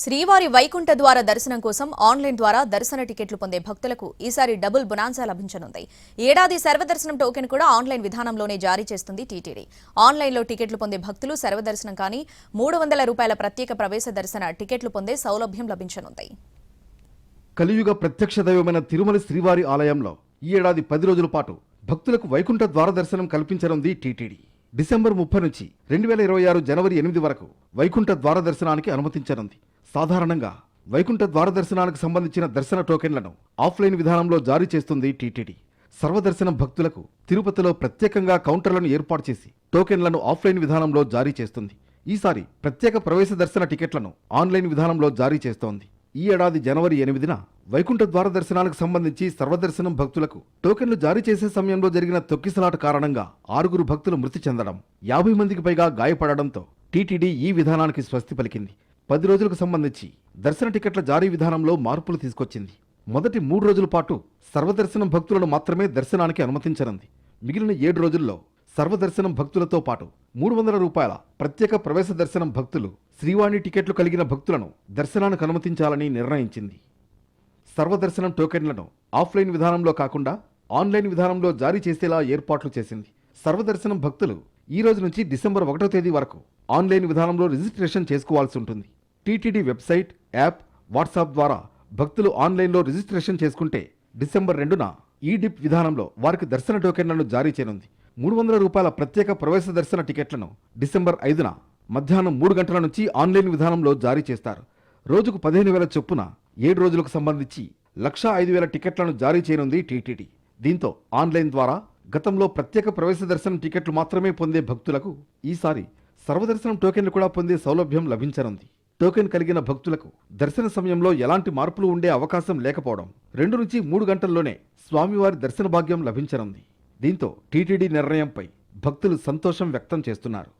శ్రీవారి వైకుంఠ ద్వార దర్శనం కోసం ఆన్లైన్ ద్వారా దర్శన టికెట్లు పొందే భక్తులకు ఈసారి డబుల్ బునాన్సా లభించనుంది. ఏడాది సర్వదర్శనం టోకెన్ కూడా ఆన్లైన్ విధానంలోనే జారీ చేస్తుంది టీటీడీ. ఆన్లైన్లో టికెట్లు పొందే భక్తులు సర్వదర్శనం కానీ మూడు వందల రూపాయల ప్రత్యేక ప్రవేశ దర్శన టికెట్లు పొందే సౌలభ్యం లభించనుంది. కలియుగ ప్రత్యక్ష దైవమైన తిరుమల శ్రీవారి ఆలయంలో ఈ ఏడాది పది రోజుల పాటు భక్తులకు వైకుంఠ ద్వార దర్శనం కల్పించనుంది టీటీడీ. డిసెంబర్ ముప్పై నుంచి రెండు వేల ఇరవై ఆరు జనవరి ఎనిమిది వరకు వైకుంఠ ద్వార దర్శనానికి అనుమతించనుంది. సాధారణంగా వైకుంఠ ద్వార దర్శనానికి సంబంధించిన దర్శన టోకెన్లను ఆఫ్లైన్ విధానంలో జారీ చేస్తుంది టీటీడీ. సర్వదర్శనం భక్తులకు తిరుపతిలో ప్రత్యేకంగా కౌంటర్లను ఏర్పాటు చేసి టోకెన్లను ఆఫ్లైన్ విధానంలో జారీ చేస్తుంది. ఈసారి ప్రత్యేక ప్రవేశ దర్శన టికెట్లను ఆన్లైన్ విధానంలో జారీ చేస్తోంది. ఈ ఏడాది జనవరి ఎనిమిదిన వైకుంఠ ద్వార దర్శనానికి సంబంధించి సర్వదర్శనం భక్తులకు టోకెన్లు జారీ చేసే సమయంలో జరిగిన తొక్కిసలాట కారణంగా ఆరుగురు భక్తులు మృతి చెందడం యాభై మందికి పైగా గాయపడడంతో టీటీడీ ఈ విధానానికి స్వస్తి పలికింది. పది రోజులకు సంబంధించి దర్శన టికెట్ల జారీ విధానంలో మార్పులు తీసుకొచ్చింది. మొదటి మూడు రోజుల పాటు సర్వదర్శనం భక్తులను మాత్రమే దర్శనానికి అనుమతించనుంది. మిగిలిన ఏడు రోజుల్లో సర్వదర్శనం భక్తులతో పాటు మూడు వందల రూపాయల ప్రత్యేక ప్రవేశ దర్శనం భక్తులు శ్రీవాణి టికెట్లు కలిగిన భక్తులను దర్శనానికి అనుమతించాలని నిర్ణయించింది. సర్వదర్శనం టోకెన్లను ఆఫ్లైన్ విధానంలో కాకుండా ఆన్లైన్ విధానంలో జారీ చేసేలా ఏర్పాట్లు చేసింది. సర్వదర్శనం భక్తులు ఈ రోజు నుంచి డిసెంబర్ ఒకటో తేదీ వరకు ఆన్లైన్ విధానంలో రిజిస్ట్రేషన్ చేసుకోవాల్సి ఉంటుంది. టీటీడీ వెబ్సైట్ యాప్ వాట్సాప్ ద్వారా భక్తులు ఆన్లైన్లో రిజిస్ట్రేషన్ చేసుకుంటే డిసెంబర్ రెండున ఈ డిప్ విధానంలో వారికి దర్శన టోకెన్లను జారీ చేయనుంది. మూడు వందల రూపాయల ప్రత్యేక ప్రవేశ దర్శన టికెట్లను డిసెంబర్ ఐదున మధ్యాహ్నం మూడు గంటల నుంచి ఆన్లైన్ విధానంలో జారీ చేస్తారు. రోజుకు పదిహేను వేల చొప్పున ఏడు రోజులకు సంబంధించి లక్షా ఐదు వేల టికెట్లను జారీ చేయనుంది టీటీడీ. దీంతో ఆన్లైన్ ద్వారా గతంలో ప్రత్యేక ప్రవేశ దర్శనం టికెట్లు మాత్రమే పొందే భక్తులకు ఈసారి సర్వదర్శనం టోకెన్లు కూడా పొందే సౌలభ్యం లభించనుంది. టోకెన్ కలిగిన భక్తులకు దర్శన సమయంలో ఎలాంటి మార్పులు ఉండే అవకాశం లేకపోవడం రెండు నుంచి మూడు గంటల్లోనే స్వామివారి దర్శన భాగ్యం లభించనుంది. దీంతో టీటీడీ నిర్ణయంపై భక్తులు సంతోషం వ్యక్తం చేస్తున్నారు.